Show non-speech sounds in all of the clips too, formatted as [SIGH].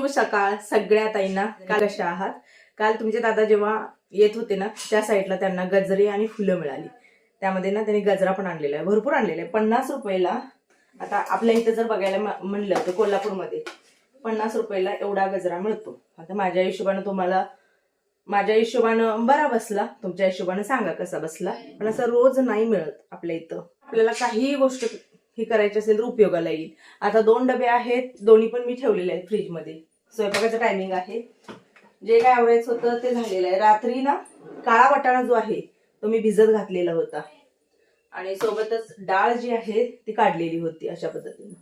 शुभ सकाळ सगळ्या ताईंना. काल कशा आहात? काल तुमचे दादा जेव्हा येत होते ना त्या साईडला त्यांना गजरी आणि फुलं मिळाली. त्यामध्ये ना त्यांनी गजरा पण आणलेला आहे भरपूर आणलेला आहे. पन्नास रुपयाला आता आपल्या इथं जर बघायला म्हणलं तर कोल्हापूरमध्ये पन्नास रुपयाला एवढा गजरा मिळतो. आता माझ्या हिशोबानं तुम्हाला माझ्या हिशोबानं बरा बसला तुमच्या हिशोबानं सांगा कसा बसला. पण असं रोज नाही मिळत आपल्या इथं. आपल्याला काहीही गोष्ट ही करायची असेल तर उपयोगाला येईल. आता दोन डबे आहेत दोन्ही पण मी ठेवलेले आहेत फ्रीजमध्ये. स्वयंपाकाचं टायमिंग आहे. जे काय आवडायचं होतं ते झालेलं आहे. रात्री ना काळा वाटाणा जो आहे तो मी भिजत घातलेला होता. आणि सोबतच डाळ जी आहे ती काढलेली होती अशा पद्धतीनं.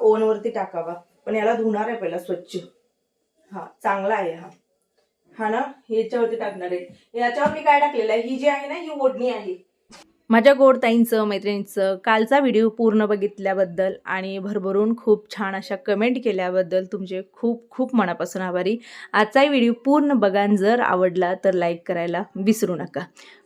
ओनवरती टाकावा. पण याला धुणार आहे पहिला स्वच्छ. हा चांगला आहे हा. हा ना याच्यावरती टाकणार आहे. याच्यावर मी काय टाकलेलं आहे? ही जी आहे ना ही ओढणी आहे. माझ्या गोड ताईंचं मैत्रिणींचं कालचा व्हिडिओ पूर्ण बघितल्याबद्दल आणि भरभरून खूप छान अशा कमेंट केल्याबद्दल तुमचे खूप खूप मनापासून आभारी. आजचाही व्हिडिओ पूर्ण बघा जर आवडला तर लाईक करायला विसरू नका.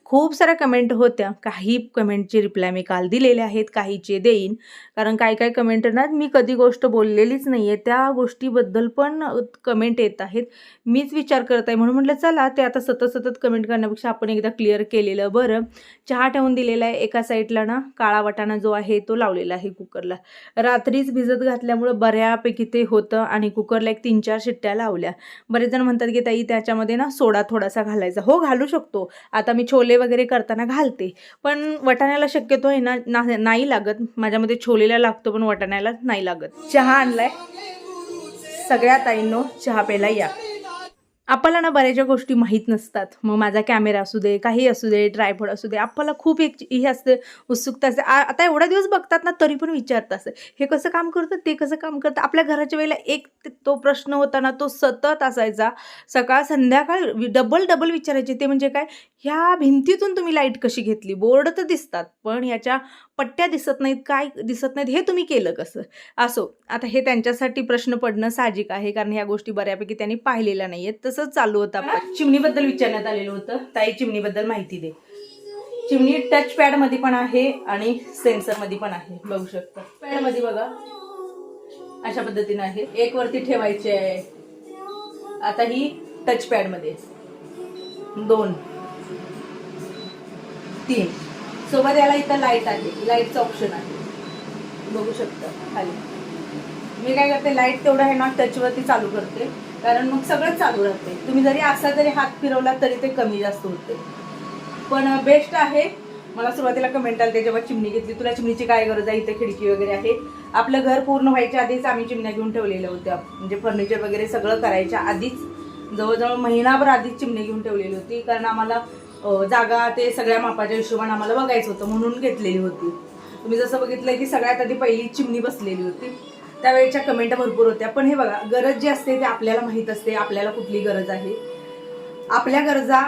खूप साऱ्या कमेंट होत्या. काही कमेंटचे रिप्लाय मी काल दिलेले आहेत काहीचे देईन. कारण काही काही कमेंट ना मी कधी गोष्ट बोललेलीच नाही आहे त्या गोष्टीबद्दल पण कमेंट येत आहेत. मीच विचार करत आहे. म्हणून म्हटलं चला ते आता सतत सतत कमेंट करण्यापेक्षा आपण एकदा क्लिअर केलेलं बरं. चहा ठेवून दिलेला आहे एका साईडला ना काळा वाटाणा जो आहे तो लावलेला आहे कुकरला रात्रीच भिजत घातल्यामुळं बऱ्यापैकी ते होतं आणि कुकरला एक तीन चार शिट्ट्या लावल्या. बरेच जण म्हणतात की ताई त्याच्यामध्ये ना सोडा थोडासा घालायचा. हो घालू शकतो. आता मी छोले वगैरे करताना घालते. पण वटाण्याला शक्यतो आहे ना ना- नाही लागत. माझ्यामध्ये छोलेला लागतो पण वटाण्याला नाही लागत. चहा आणलाय. सगळ्या ताईंनो चहा प्यायला या. आपल्याला ना बऱ्याचशा गोष्टी माहीत नसतात. मग माझा कॅमेरा असू दे काही असू दे ट्रायपॉड असू दे आपल्याला खूप एक हे असते उत्सुकता असते. आता एवढा दिवस बघतात ना तरी पण विचारत असं. हे कसं काम करतं ते कसं काम करतं? आपल्या घराच्या वेळेला एक तो प्रश्न होता ना तो सतत असायचा. सकाळ संध्याकाळ डबल डबल विचारायचे. ते म्हणजे काय? ह्या भिंतीतून तुम्ही लाइट कशी घेतली? बोर्ड तर दिसतात पण याच्या पट्ट्या दिसत नाहीत. काय दिसत नाहीत? हे तुम्ही केलं कसं? असो आता हे त्यांच्यासाठी प्रश्न पडणं साहजिक आहे कारण ह्या गोष्टी बऱ्यापैकी त्यांनी पाहिलेल्या नाही आहेत तसंच चालू होतं आपण. चिमणीबद्दल विचारण्यात आलेलं होतं. ताई चिमणीबद्दल माहिती दे. चिमणी टच पॅडमध्ये पण आहे आणि सेन्सरमध्ये पण आहे. बघू शकता. पॅडमध्ये बघा. अशा पद्धतीनं आहे. एक वरती ठेवायची आहे. आता ही टच पॅडमध्ये दोन. तीन. सोबत याला इथं लाइट आहे. लाईटचं ऑप्शन आहे. बघू शकता. खाली. मी काय करते लाइट तेवढं आहे ना टचवरती चालू करते. कारण मग सगळंच चालू राहते. तुम्ही जरी असा जरी हात फिरवला तरी ते कमी जास्त होते. पण बेस्ट आहे. मला सुरुवातीला कमेंट आली जेव्हा चिमणी घेतली. तुला चिमणीची काय गरज आहे? इथे खिडकी वगैरे आहे. आपलं घर पूर्ण व्हायच्या आधीच आम्ही चिमण्या घेऊन ठेवलेल्या होत्या. म्हणजे फर्निचर वगैरे सगळं करायच्या आधीच. जवळजवळ महिनाभर आधीच चिमणी घेऊन ठेवलेली होती. कारण आम्हाला जागा ते सगळ्या मापाच्या हिशोबाने आम्हाला बघायचं होतं म्हणून घेतलेली होती. तुम्ही जसं बघितलं की सगळ्यात आधी पहिली चिमणी बसलेली होती. त्यावेळेच्या कमेंट भरपूर होत्या पण हे बघा गरज जी असते ते आपल्याला माहीत असते आपल्याला कुठली गरज आहे. आपल्या गरजा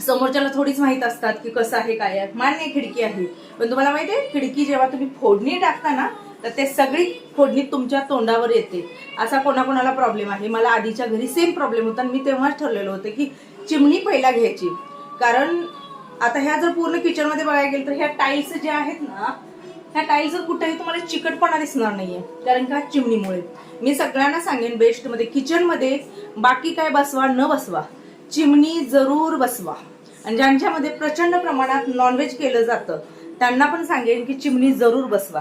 समोरच्याला थोडीच माहीत असतात की कसं आहे काय आहे. मान्य आहे, खिडकी आहे. पण तुम्हाला माहिती आहे खिडकी जेव्हा तुम्ही फोडणी टाकता ना तर ते सगळी फोडणी तुमच्या तोंडावर येते. असा कोणाकोणाला प्रॉब्लेम आहे. मला आधीच्या घरी सेम प्रॉब्लेम होता आणि मी तेव्हाच ठरलेलं होतं की चिमणी पहिला घ्यायची. कारण आता ह्या जर पूर्ण किचनमध्ये बघायला गेलं तर ह्या टाईल्स ज्या आहेत ना ह्या टाईल्सवर कुठेही तुम्हाला चिकटपणा दिसणार नाहीये. कारण का? चिमणीमुळे. मी सगळ्यांना सांगेन बेस्टमध्ये किचनमध्ये बाकी काय बसवा न बसवा. चिमणी जरूर बसवा. आणि ज्यांच्यामध्ये प्रचंड प्रमाणात नॉनव्हेज केलं जातं त्यांना पण सांगेन की चिमणी जरूर बसवा.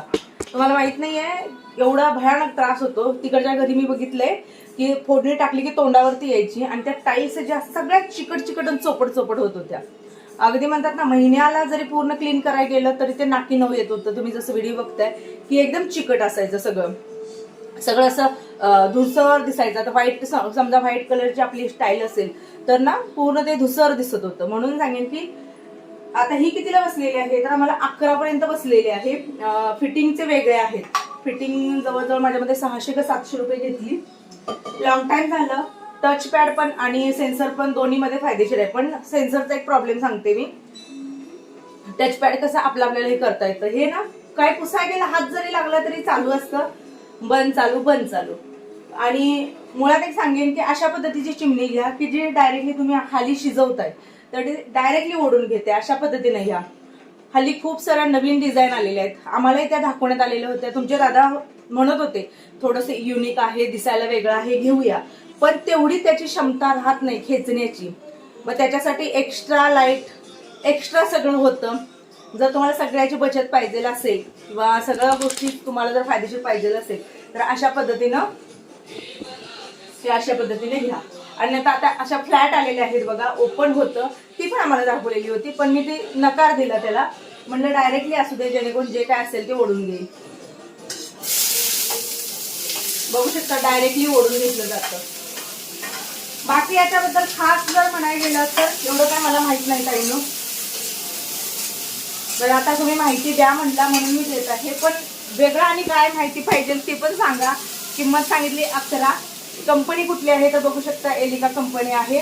तुम्हाला माहीत नाहीये एवढा भयानक त्रास होतो. तिकडच्या घरी मी बघितलंय की फोडणी टाकली की तोंडावरती यायची आणि त्या टाईल्स ज्या सगळ्यात चिकट चिकट आणि चोपट चोपट होत होत्या. अगदी म्हणतात ना महिन्याला जरी पूर्ण क्लीन करायला गेलं तरी ते नाकी नऊ येत होतं. तुम्ही जसं व्हिडिओ बघताय की एकदम चिकट असायचं सगळं. सगळं असं धुसर दिसायचं. आता व्हाईट समजा व्हाईट कलरची आपली स्टाईल असेल तर ना पूर्ण ते धुसर दिसत होतं. म्हणून सांगेन की आता ही कितीला बसलेली आहे? तर आम्हाला अकरा पर्यंत बसलेली आहे. फिटिंगचे वेगळे आहेत. फिटिंग जवळजवळ माझ्यामध्ये सहाशे का सातशे रुपये घेतली. लॉंग टाइम झालं. टच पॅड पण आणि सेन्सर पण दोन्ही मध्ये फायदेशीर आहे. पण सेन्सरचा एक प्रॉब्लेम सांगते मी. टच पॅड कसं आपलं आपल्याला हे करता येतं. हे ना काय पुसाय गेला हात जरी लागला तरी चालू असतं. बंद चालू बंद चालू. आणि मुळात एक सांगेन की अशा पद्धतीची चिमणी घ्या की जी डायरेक्टली तुम्ही खाली शिजवताय. तर डायरेक्टली ओढून घेते. अशा पद्धतीने घ्या. हल्ली खूप साऱ्या नवीन डिझाईन आलेल्या आहेत. आम्हालाही त्या दाखवण्यात आलेल्या होत्या. तुमचे दादा म्हणत होते थोडस युनिक आहे दिसायला वेगळं आहे घेऊया. पण तेवढी त्याची क्षमता राहत नाही खेचण्याची. मग त्याच्यासाठी एक्स्ट्रा लाइट एक्स्ट्रा सगळं होतं. जर तुम्हाला सगळ्याची बचत पाहिजे असेल किंवा सगळ्या गोष्टी तुम्हाला जर फायदेशीर पाहिजे असेल तर अशा पद्धतीनं ते अशा पद्धतीने घ्या. आणि आता आता अशा फ्लॅट आलेल्या आहेत बघा ओपन होतं. ती पण आम्हाला दाखवलेली होती पण मी ते नकार दिला त्याला. म्हणलं डायरेक्टली असू दे जेणेकरून जे काय असेल ते ओढून घेईल बघू शकता डायरेक्टली ओढून घेतलं जातं. बाकी याच्याबद्दल खास जर म्हणायला गेलं तर एवढं काय मला माहीत नाही ताईनो. तर आता तुम्ही माहिती द्या म्हटला म्हणून मी देत आहे. पण वेगळं आणि काय माहिती पाहिजे ते पण सांगा. किंमत सांगितली अकरा. कंपनी कुठली आहे तर बघू शकता एलिका कंपनी आहे.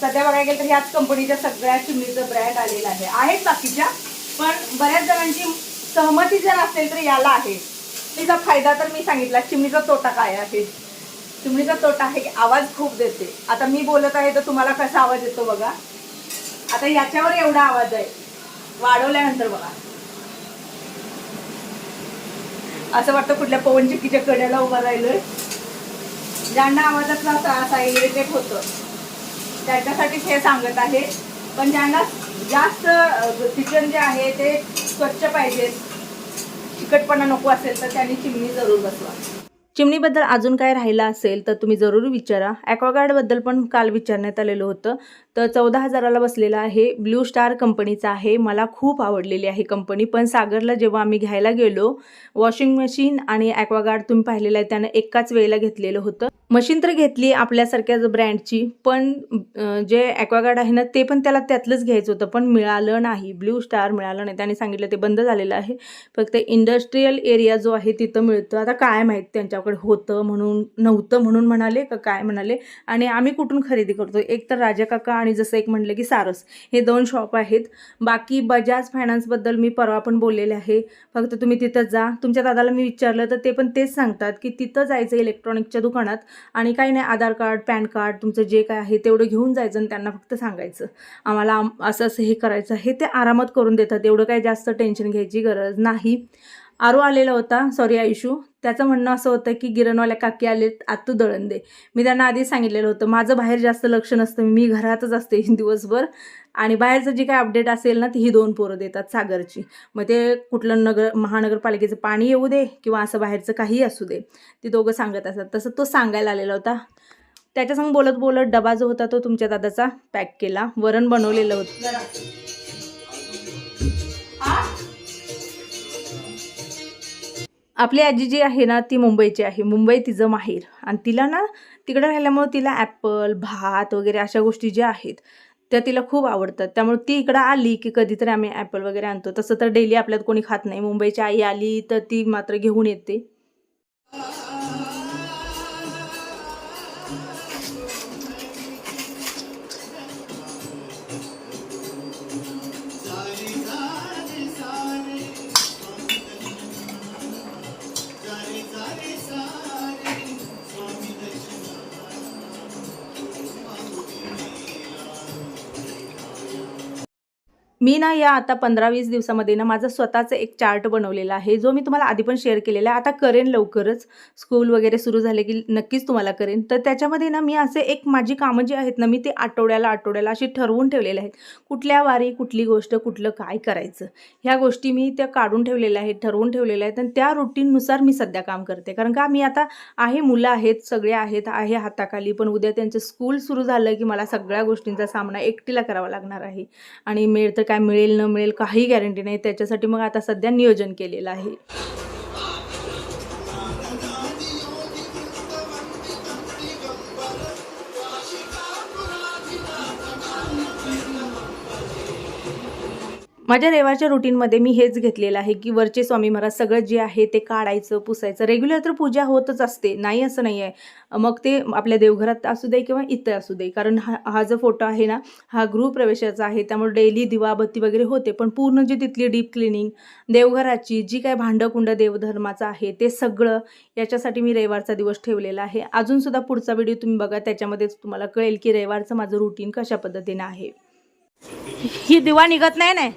सध्या बघायला गेलं तर ह्याच कंपनीच्या सगळ्या चुनीचं ब्रँड आलेलं आहे. आहेत बाकीच्या? पण बऱ्याच जणांची सहमती जर असेल तर याला आहे. तिचा फायदा तर मी सांगितला चिमणीचा तोटा काय आहे? चिमणीचा तोटा आहे की आवाज खूप देते. आता मी बोलत आहे तर तुम्हाला कसा आवाज येतो बघा. आता याच्यावर एवढा आवाज आहे. वाढवल्यानंतर बघा. असं वाटतं कुठल्या पवनचक्कीच्या कड्याला उभा राहिलोय. ज्यांना आवाजातला त्रास असा इरिटेट होतं. त्याच्यासाठीच हे सांगत आहे. पण ज्यांना जास्त किचन जे आहे ते स्वच्छ पाहिजे चिकटपणा नको असेल तर त्यांनी चिमणी जरूर बसवा. चिमणीबद्दल अजून काय राहिलं असेल तर तुम्ही जरूर विचारा. ॲक्वागार्डबद्दल पण काल विचारण्यात आलेलं होतं. तर चौदा हजाराला बसलेलं आहे. ब्ल्यू स्टार कंपनीचं आहे. मला खूप आवडलेली आहे कंपनी. पण सागरला जेव्हा आम्ही घ्यायला गेलो वॉशिंग मशीन आणि ॲक्वागार्ड तुम्ही पाहिलेलं आहे त्यानं एकाच वेळेला घेतलेलं होतं. मशीन तर घेतली आपल्यासारख्याच ब्रँडची पण जे ॲक्वागार्ड आहे ना ते पण त्याला त्यातलंच घ्यायचं होतं. पण मिळालं नाही. ब्ल्यू स्टार मिळालं नाही. त्याने सांगितलं ते बंद झालेलं आहे. फक्त इंडस्ट्रीयल एरिया जो आहे तिथं मिळतं. आता काय माहीत त्यांच्याकडे होतं म्हणून नव्हतं म्हणून म्हणाले का काय म्हणाले. आणि आम्ही कुठून खरेदी करतो एक तर राजा काका आणि जसं एक म्हणलं की सारस. हे दोन शॉप आहेत. बाकी बजाज फायनान्सबद्दल मी परवा पण बोललेले आहे. फक्त तुम्ही तिथं जा. तुमच्या दादाला मी विचारलं तर ते पण तेच सांगतात की तिथं जायचं इलेक्ट्रॉनिकच्या दुकानात आणि काही नाही आधार कार्ड पॅन कार्ड तुमचं जे काय आहे तेवढं घेऊन जायचं आणि त्यांना फक्त सांगायचं. आम्हाला आम- असं असं हे करायचं आहे. ते आरामात करून देतात. एवढं काही जास्त टेन्शन घ्यायची गरज नाही. आरो आलेला होता. सॉरी आयुषू त्याचं म्हणणं असं होतं की गिरणवाल्या काकी आलेत आतू दळण दे मी त्यांना आधी सांगितलेलं होतं माझं बाहेर जास्त लक्ष नसतं मी घरातच असते [LAUGHS] दिवसभर. आणि बाहेरचं जी काय अपडेट असेल ना ती ही दोन पोरं देतात सागरची. मग ते कुठलं नगर महानगरपालिकेचं पाणी येऊ दे किंवा असं बाहेरचं काही असू दे. ते दोघं सांगत असतात. तसं तो सांगायला आलेला होता. त्याच्यासंग बोलत बोलत डबा जो होता तो तुमच्या दादाचा पॅक केला. वरण बनवलेलं होतं. आपली आजी जी आहे ना ती मुंबईची आहे. मुंबई तिचं माहेर. आणि तिला ना तिकडे राहिल्यामुळं तिला ॲपल भात वगैरे अशा गोष्टी ज्या आहेत त्या तिला खूप आवडतात. त्यामुळे ती इकडं आली की कधीतरी आम्ही ॲपल वगैरे आणतो. तसं तर डेली आपल्यात कोणी खात नाही. मुंबईची आई आली तर ती मात्र घेऊन येते. मी ना या आता पंधरा वीस दिवसामध्ये ना माझा स्वतःचा एक चार्ट बनवलेला आहे. जो मी तुम्हाला आधी पण शेअर केलेला आहे. आता करेन लवकरच. स्कूल वगैरे सुरू झाले की नक्कीच तुम्हाला करेन. तर त्याच्यामध्ये ना मी असे एक माझी कामं जी आहेत ना मी ते आठवड्याला आठवड्याला अशी ठरवून ठेवलेले आहेत. कुठल्या वारी कुठली गोष्ट कुठलं काय करायचं? ह्या गोष्टी मी त्या काढून ठेवलेल्या आहेत ठरवून ठेवलेल्या आहेत. आणि त्या रुटीननुसार मी सध्या काम करते. कारण का मी आता आहे मुलं आहेत सगळे आहेत आहे हाताखाली. पण उद्या त्यांचं स्कूल सुरू झालं की मला सगळ्या गोष्टींचा सामना एकटीला करावा लागणार आहे. आणि मिळतं काय मिळेल न मिळेल काही गॅरंटी नाही. त्याच्यासाठी मग आता सध्या नियोजन केलेलं आहे. माझ्या रविवारच्या रुटीनमध्ये मी हेच घेतलेलं आहे की वरचे स्वामी महाराज सगळं जे आहे ते काढायचं पुसायचं. रेग्युलर तर पूजा होतच असते. नाही असं नाही आहे मग ते आपल्या देवघरात असू दे किंवा इथं असू दे. कारण हा हा जो फोटो आहे ना हा गृहप्रवेशाचा आहे. त्यामुळे डेली दिवाबत्ती वगैरे होते. पण पूर्ण जी तिथली डीप क्लिनिंग देवघराची जी काय भांडकुंड देवधर्माचं आहे ते सगळं याच्यासाठी मी रविवारचा दिवस ठेवलेला आहे. अजूनसुद्धा पुढचा व्हिडिओ तुम्ही बघा. त्याच्यामध्येच तुम्हाला कळेल की रविवारचं माझं रुटीन कशा पद्धतीने आहे. ही दिवा निघत नाही ना?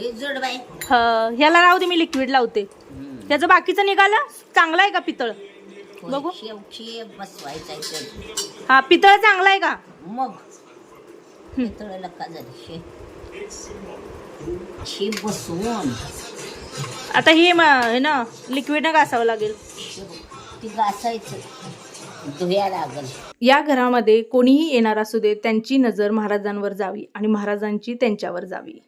जड बाई. ह्याला राहू दे मी लिक्विड लावते. त्याचं बाकीचं निघालं चांगलं आहे का पितळ? बघू. बसवायचा. हा पितळ चांगला आहे का? मग. पितळाला का झाली शे. शी बसवून. आता हे म- हे ना लिक्विडनं घासावं लागेल. बघ, ती घासायचं. धुया लागल. या घरामध्ये कोणीही येणार असू दे त्यांची नजर महाराजांवर जावी आणि महाराजांची त्यांच्यावर जावी.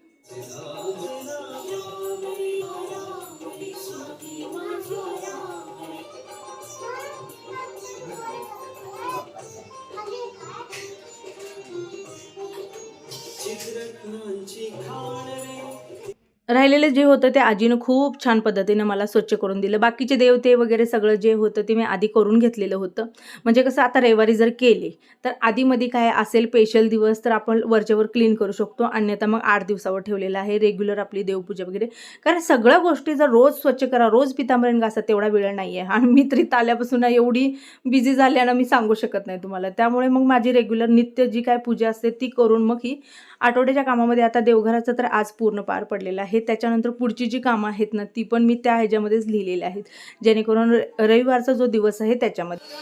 राहिलेलं जे होतं ते आजीनं खूप छान पद्धतीनं मला स्वच्छ करून दिलं. बाकीचे देवते वगैरे सगळं जे होतं ते मी आधी करून घेतलेलं होतं. म्हणजे कसं आता रविवारी जर केले तर आधीमध्ये काय असेल स्पेशल दिवस तर आपण वरच्यावर क्लीन करू शकतो. अन्यथा मग आठ दिवसावर ठेवलेलं आहे रेग्युलर आपली देवपूजा वगैरे. कारण सगळ्या गोष्टी जर रोज स्वच्छ करा रोज पितांबरीन घासा तेवढा वेळ नाही आहे [LAUGHS] आणि मी तरी आल्यापासून एवढी बिझी झाल्यानं मी सांगू शकत नाही तुम्हाला. त्यामुळे मग माझी रेग्युलर नित्य जी काय पूजा असते ती करून मग ही आठवड्याच्या कामामध्ये आता देवघराचं तर आज पूर्ण पार पडलेलं आहे. त्याच्यानंतर पुढची जी कामं आहेत ना ती पण मी त्या ह्याच्यामध्येच लिहिलेली आहेत. जेणेकरून र- रविवारचा जो दिवस आहे त्याच्यामध्ये.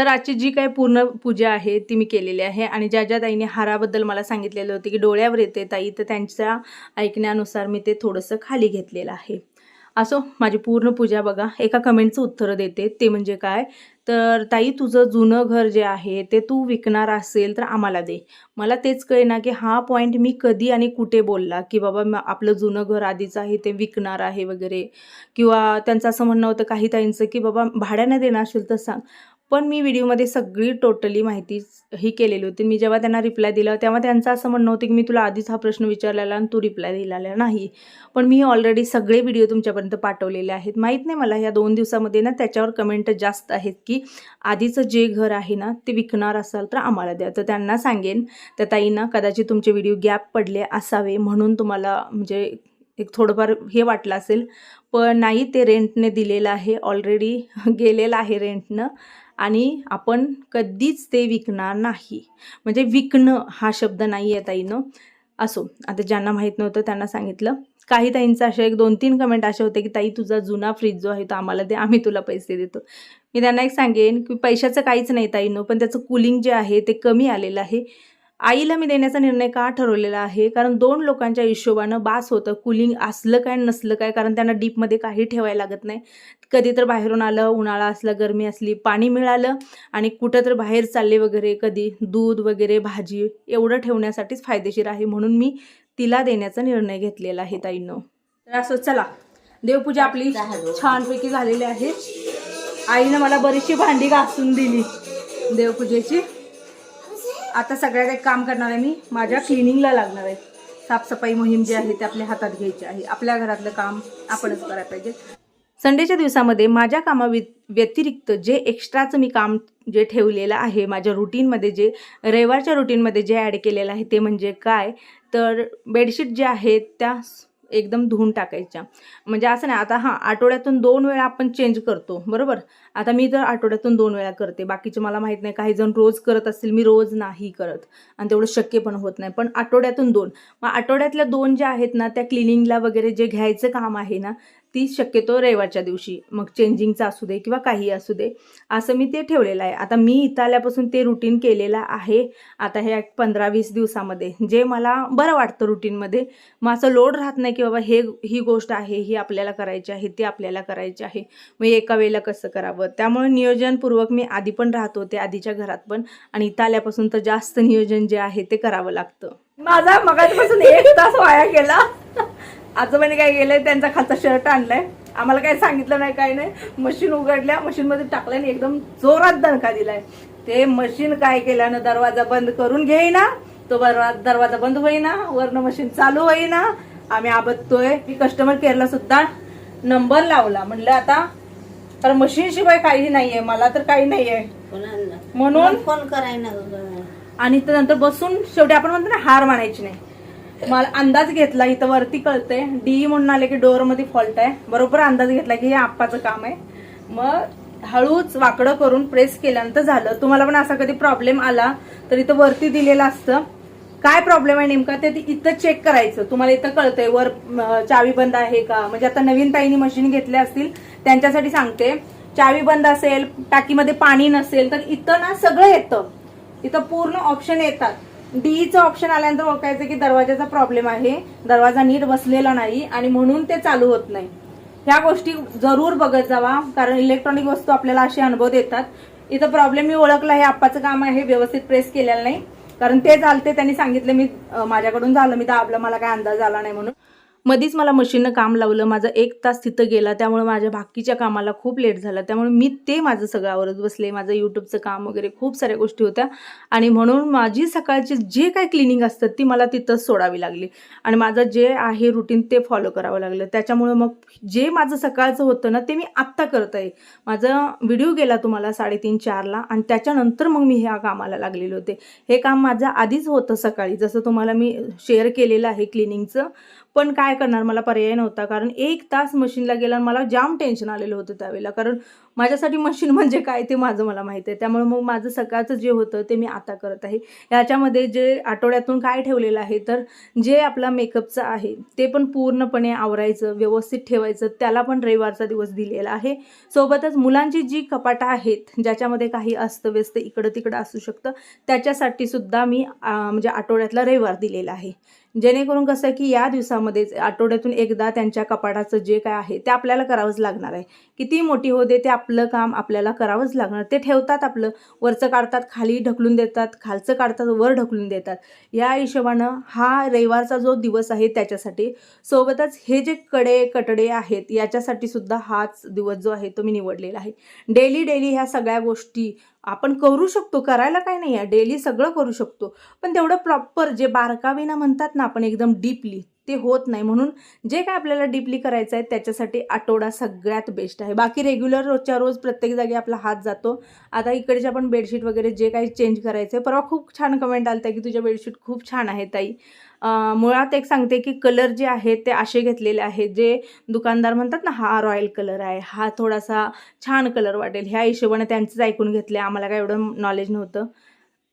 तर आजची जी काही पूर्ण पूजा आहे ती मी केलेली आहे. आणि ज्या ज्या ताईने हाराबद्दल मला सांगितलेलं होतं की डोळ्यावर येते ताई तर त्यांच्या ऐकण्यानुसार मी ते थोडंसं खाली घेतलेलं आहे. असो माझी पूर्ण पूजा बघा. एका कमेंटचं उत्तर देते. ते म्हणजे काय? तर ताई तुझं जुनं घर जे आहे ते तू विकणार असेल तर आम्हाला दे. मला तेच कळेना की हा पॉईंट मी कधी आणि कुठे बोलला की बाबा आपलं जुनं घर आधीचं आहे ते विकणार आहे वगैरे. किंवा त्यांचं असं म्हणणं होतं काही ताईंचं की बाबा भाड्याने देणार असेल तर सांग. पण मी व्हिडिओमध्ये सगळी टोटली माहिती ही केलेली होती. मी जेव्हा त्यांना रिप्लाय दिला तेव्हा त्यांचं असं म्हणणं होतं की मी तुला आधीच हा प्रश्न विचारलेला आणि तू रिप्लाय दिलेला नाही. पण मी ऑलरेडी सगळे व्हिडिओ तुमच्यापर्यंत पाठवलेले आहेत. माहीत नाही मला या दोन दिवसामध्ये ना त्याच्यावर कमेंट जास्त आहेत की आधीचं जे घर आहे ना ते विकणार असाल तर आम्हाला द्या. तर त्यांना सांगेन त्या ताईंना कदाचित तुमचे व्हिडिओ गॅप पडले असावे म्हणून तुम्हाला म्हणजे एक थोडंफार हे वाटलं असेल. पण नाही ते रेंटने दिलेलं आहे. ऑलरेडी [LAUGHS] गेलेलं आहे रेंटनं आणि आपण कधीच ते विकणार नाही. म्हणजे विकणं हा शब्द नाही आहे ताईनं. असो आता ज्यांना माहीत नव्हतं त्यांना सांगितलं. काही ताईंचं असे एक दोन तीन कमेंट असे होते की ताई तुझा जुना फ्रीज जो आहे तो आम्हाला दे आम्ही तुला पैसे देतो. मी त्यांना एक सांगेन की पैशाचं काहीच नाही ताईनं पण त्याचं कूलिंग जे आहे ते कमी आलेलं आहे. आईला मी देण्याचा निर्णय का ठरवलेला आहे? कारण दोन लोकांच्या हिशोबानं बास होतं. कुलिंग असलं काय नसलं काय? कारण त्यांना डीपमध्ये काही ठेवायला लागत नाही. कधी तर बाहेरून आलं उन्हाळा असला गरमी असली पाणी मिळालं आणि कुठं तर बाहेर चालले वगैरे कधी दूध वगैरे भाजी एवढं ठेवण्यासाठीच फायदेशीर आहे म्हणून मी तिला देण्याचा निर्णय घेतलेला आहे ताईनं. तर असं चला. देवपूजा आपली छानपैकी झालेली आहे. आईनं मला बरीचशी भांडी घासून दिली देवपूजेची. आता सगळ्या काही काम करणार आहे मी. माझ्या क्लिनिंगला लागणार आहे. साफसफाई मोहीम जी आहे ते आपल्या हातात घ्यायची आहे. आपल्या घरातलं काम आपणच करायला पाहिजे. संडेच्या दिवसामध्ये माझ्या कामा व्य व्यतिरिक्त जे एक्स्ट्राचं मी काम जे ठेवलेलं आहे माझ्या रुटीनमध्ये जे रविवारच्या रुटीनमध्ये जे ॲड केलेलं आहे ते म्हणजे काय? तर बेडशीट जे आहेत त्या एकदम धुवून टाकायच्या. म्हणजे असं नाही आता हां आठवड्यातून दोन वेळा आपण चेंज करतो बरोबर? आता मी तर आठवड्यातून दोन वेळा करते. बाकीचे मला माहीत नाही काही जण रोज करत असतील मी रोज नाही करत. आणि तेवढं शक्य पण होत नाही. पण आठवड्यातून दोन. मग आठवड्यातल्या दोन ज्या आहेत ना त्या क्लिनिंगला वगैरे जे घ्यायचं काम आहे ना ती शक्यतो रविवारच्या दिवशी. मग चेंजिंगचा असू दे किंवा काही असू दे. असं मी ते ठेवलेलं आहे. आता मी इथं आल्यापासून ते रुटीन केलेलं आहे. आता हे पंधरा वीस दिवसामध्ये. जे मला बरं वाटतं रुटीनमध्ये मग असं लोड राहत नाही की बाबा हे ही गोष्ट आहे ही आपल्याला करायची आहे ती आपल्याला करायची आहे. मग एका वेळेला कसं करावं? त्यामुळे नियोजनपूर्वक मी आधी पण राहत होते आधीच्या घरात पण. आणि इथं आल्यापासून तर जास्त नियोजन जे आहे ते करावं लागतं. माझा मगाचपासून एक तास वाया गेला. आजोबाने काय केलंय? त्यांचा खालचा शर्ट आणलाय. आम्हाला काय सांगितलं नाही काय नाही. मशीन उघडल्या मशीन मध्ये टाकल्या आणि एकदम जोरात दणका दिलाय. ते मशीन काय केल्यानं दरवाजा बंद करून घेईना. तो दरवा- दरवाजा बंद होईना. वरनं मशीन चालू होईना. आम्ही आबदतोय मी कस्टमर केअरला सुद्धा नंबर लावला. म्हणलं आता तर मशीन शिवाय काही नाहीये. मला तर काही नाहीये. म्हणून फोन करायला. आणि तर नंतर बसून शेवटी आपण म्हणतो ना हार मानायची नाही. मला अंदाज घेतला इथं वरती कळतंय. डी म्हणून आले की डोअरमध्ये फॉल्ट आहे. बरोबर अंदाज घेतला की हे आप्पाचं काम आहे. मग हळूच वाकडं करून प्रेस केल्यानंतर झालं. तुम्हाला पण असा कधी प्रॉब्लेम आला तर इथं वरती दिलेलं असतं. काय प्रॉब्लेम आहे नेमका? ते इथं चेक करायचं. तुम्हाला इथं कळतंय. वर चावी बंद आहे का? म्हणजे आता नवीन ताईनी मशीन घेतले असतील त्यांच्यासाठी सांगते. चावी बंद असेल टाकीमध्ये पाणी नसेल तर इथं ना सगळं येतं. इथं पूर्ण ऑप्शन येतात. डीचं ऑप्शन आल्यानंतर ओळखायचं की दरवाजाचा प्रॉब्लेम आहे. दरवाजा नीट बसलेला नाही आणि म्हणून ते चालू होत नाही. ह्या गोष्टी जरूर बघत जावा कारण इलेक्ट्रॉनिक वस्तू आपल्याला असे अनुभव देतात. इथं प्रॉब्लेम मी ओळखला हे आप्पाचं काम आहे व्यवस्थित प्रेस केलेलं नाही. कारण ते चालते त्यांनी सांगितलं मी माझ्याकडून झालं मी दाबलं मला काय अंदाज आला नाही म्हणून. मधीच मला मशीननं काम लावलं माझा एक तास तिथं गेला त्यामुळे माझ्या बाकीच्या कामाला खूप लेट झाला. त्यामुळे मी ते माझं सगळं आवरत बसले. माझं यूट्यूबचं काम वगैरे खूप साऱ्या गोष्टी होत्या. आणि म्हणून माझी सकाळची जे काही क्लिनिंग असतात ती मला तिथंच सोडावी लागली. आणि माझं जे आहे रुटीन ते फॉलो करावं लागलं. त्याच्यामुळं मग जे माझं सकाळचं होतं ना ते मी आत्ता करत आहे. माझा व्हिडिओ गेला तुम्हाला साडेतीन चारला आणि त्याच्यानंतर मग मी ह्या कामाला लागलेले होते. हे काम माझं आधीच होतं सकाळी. जसं तुम्हाला मी शेअर केलेलं आहे क्लिनिंगचं पण काय करणार? मला पर्याय नव्हता. कारण एक तास मशीनला गेला मला जाम टेन्शन आलेलं होतं त्यावेळेला. कारण माझ्यासाठी मशीन म्हणजे काय ते माझं मला माहीत आहे. त्यामुळे मग माझं सकाळचं जे होतं ते मी आता करत आहे. याच्यामध्ये जे आठवड्यातून काय ठेवलेलं आहे तर जे आपला मेकअपचं आहे ते पण पूर्णपणे आवरायचं व्यवस्थित ठेवायचं. त्याला पण रविवारचा दिवस दिलेला आहे. सोबतच मुलांची जी कपाटं आहेत ज्याच्यामध्ये काही अस्तव्यस्त इकडं तिकडं असू शकतं त्याच्यासाठी सुद्धा मी म्हणजे आठवड्यातला रविवार दिलेला आहे. जेणेकरून कसं की या दिवसामध्ये आठवड्यातून एकदा त्यांच्या कपाटाचं जे काय आहे ते आपल्याला करावंच लागणार आहे. किती मोठी होते ते आपलं काम आपल्याला करावंच लागणार. ते ठेवतात आपलं. वरचं काढतात खाली ढकलून देतात खालचं काढतात वर ढकलून देतात. या हिशोबानं हा रविवारचा जो दिवस आहे त्याच्यासाठी सोबतच हे जे कडे कटडे आहेत याच्यासाठी सुद्धा हाच दिवस जो आहे तो मी निवडलेला आहे. डेली डेली ह्या सगळ्या गोष्टी आपण करू शकतो करायला काय नाही आहे. डेली सगळं करू शकतो. पण तेवढं प्रॉपर जे बारकावीनं म्हणतात ना आपण एकदम डीपली ते होत नाही. म्हणून जे काय आपल्याला डीपली करायचं आहे त्याच्यासाठी आठवडा सगळ्यात बेस्ट आहे. बाकी रेग्युलर रोजच्या रोज प्रत्येक जागी आपला हात जातो. आता इकडचे आपण बेडशीट वगैरे जे काही चेंज करायचं आहे परवा खूप छान कमेंट आलं की तुझ्या बेडशीट खूप छान आहे ताई. मुळात एक सांगते की कलर जे आहेत ते असे घेतलेले आहेत जे दुकानदार म्हणतात ना हा रॉयल कलर आहे हा थोडासा छान कलर वाटेल. ह्या हिशोबाने त्यांचंच ऐकून घेतलं आम्हाला काय एवढं नॉलेज नव्हतं.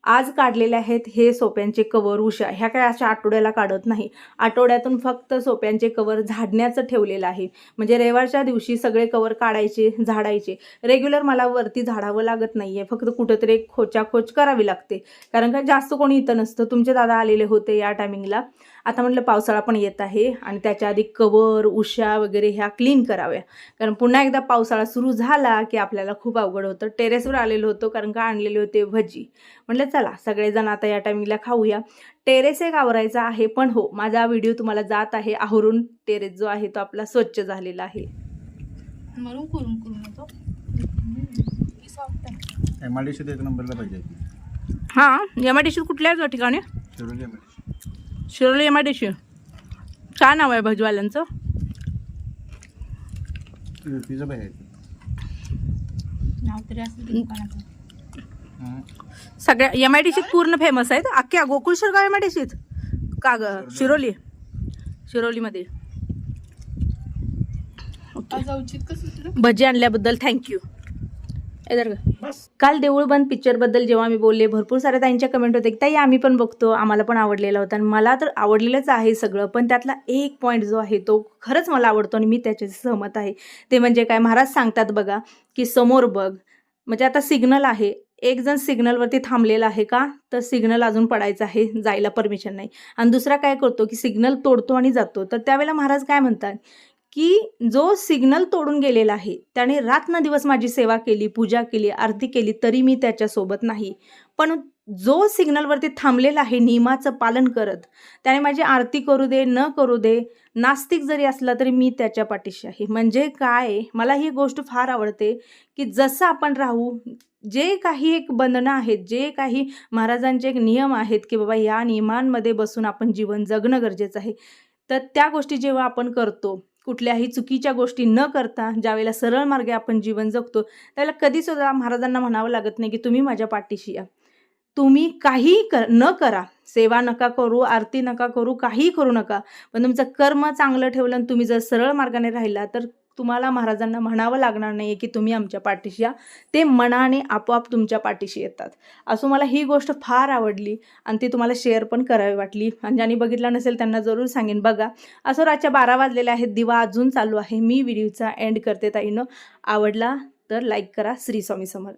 आज काढलेले आहेत हे सोप्यांचे कवर उषा. ह्या काय अशा आठवड्याला काढत नाही. आठवड्यातून फक्त सोप्यांचे कवर झाडण्याचं ठेवलेलं आहे. म्हणजे रविवारच्या दिवशी सगळे कवर काढायचे झाडायचे. रेग्युलर मला वरती झाडावं लागत नाही आहे फक्त कुठंतरी एक खोचाखोच करावी लागते. कारण का जास्त कोणी इथं नसतं. तुमचे दादा आलेले होते या टायमिंगला आता म्हटलं पावसाळा पण येत आहे आणि त्याच्या आधी कवर उषा वगैरे ह्या क्लीन कराव्या. कारण पुन्हा एकदा पावसाळा सुरू झाला की आपल्याला खूप अवघड होतं. टेरेसवर आलेलो होतो कारण का आणलेले होते भजी. म्हटलं चला सगळेजण आता या टायमिंगला खाऊया. टेरेस एक आवरायचा आहे पण हो माझा व्हिडिओ तुम्हाला जात आहे आवरून टेरेस जो आहे तो आपला स्वच्छ झालेला आहे. म्हणून करून करून येतो. एम आय डी एक नंबरला पाहिजे. हां एम आय डी सी कुठल्या ठिकाणी? Shiroli M I D C काय नाव आहे भजवाल्यांचं? सगळ्या एम आय डी सीत पूर्ण फेमस आहेत. अख्ख्या Gokul Shirgaon M I D सीत का ग? शिरोली. शिरोलीमध्ये. भजी आणल्याबद्दल थँक्यू इधर का काल देऊळ बंद पिक्चरबद्दल जेव्हा मी बोलले भरपूर साऱ्या ताईंच्या कमेंट होते की ताई आम्ही पण बघतो आम्हाला पण आवडलेला होता. आणि मला तर आवडलेलंच आहे सगळं पण त्यातला एक पॉईंट जो आहे तो खरंच मला आवडतो आणि मी त्याच्याशी सहमत आहे. ते म्हणजे काय महाराज सांगतात बघा की समोर बघ. म्हणजे आता सिग्नल आहे. एक जण सिग्नलवरती थांबलेला आहे का? तर सिग्नल अजून पडायचं आहे जायला परमिशन नाही. आणि दुसरा काय करतो की सिग्नल तोडतो आणि जातो. तर त्यावेळेला महाराज काय म्हणतात? की जो सिग्नल तोडून गेलेला आहे त्याने रात्र दिवस माझी सेवा केली पूजा केली आरती केली तरी मी त्याच्यासोबत नाही. पण जो सिग्नलवरती थांबलेला आहे नियमाचं पालन करत त्याने माझी आरती करू दे न करू दे नास्तिक जरी असला तरी मी त्याच्या पाठीशी आहे. म्हणजे काय? मला ही गोष्ट फार आवडते की जसं आपण राहू जे काही एक बंधनं आहेत जे काही महाराजांचे एक नियम आहेत की बाबा या नियमांमध्ये बसून आपण जीवन जगणं गरजेचं आहे तर त्या गोष्टी जेव्हा आपण करतो कुठल्याही चुकीच्या गोष्टी न करता ज्यावेळेला सरळ मार्गे आपण जीवन जगतो त्याला कधीसुद्धा महाराजांना म्हणावं लागत नाही की तुम्ही माझ्या पाठीशी या. तुम्ही काही कर न करा. सेवा नका करू आरती नका करू काही करू नका. पण तुमचं कर्म चांगलं ठेवलं आणि तुम्ही जर सरळ मार्गाने राहिला तर तुम्हाला महाराजांना म्हणावं लागणार नाही आहे की तुम्ही आमच्या पाठीशी या. ते मनाने आपोआप तुमच्या पाठीशी येतात. असं मला ही गोष्ट फार आवडली आणि ती तुम्हाला शेअर पण करावी वाटली. आणि ज्यांनी बघितलं नसेल त्यांना जरूर सांगेन. बघा असं रातच्या बारा वाजलेले आहेत. दिवा अजून चालू आहे. मी व्हिडिओचा एंड करते ताईनं. आवडला तर लाईक करा. श्री स्वामी समर्थ.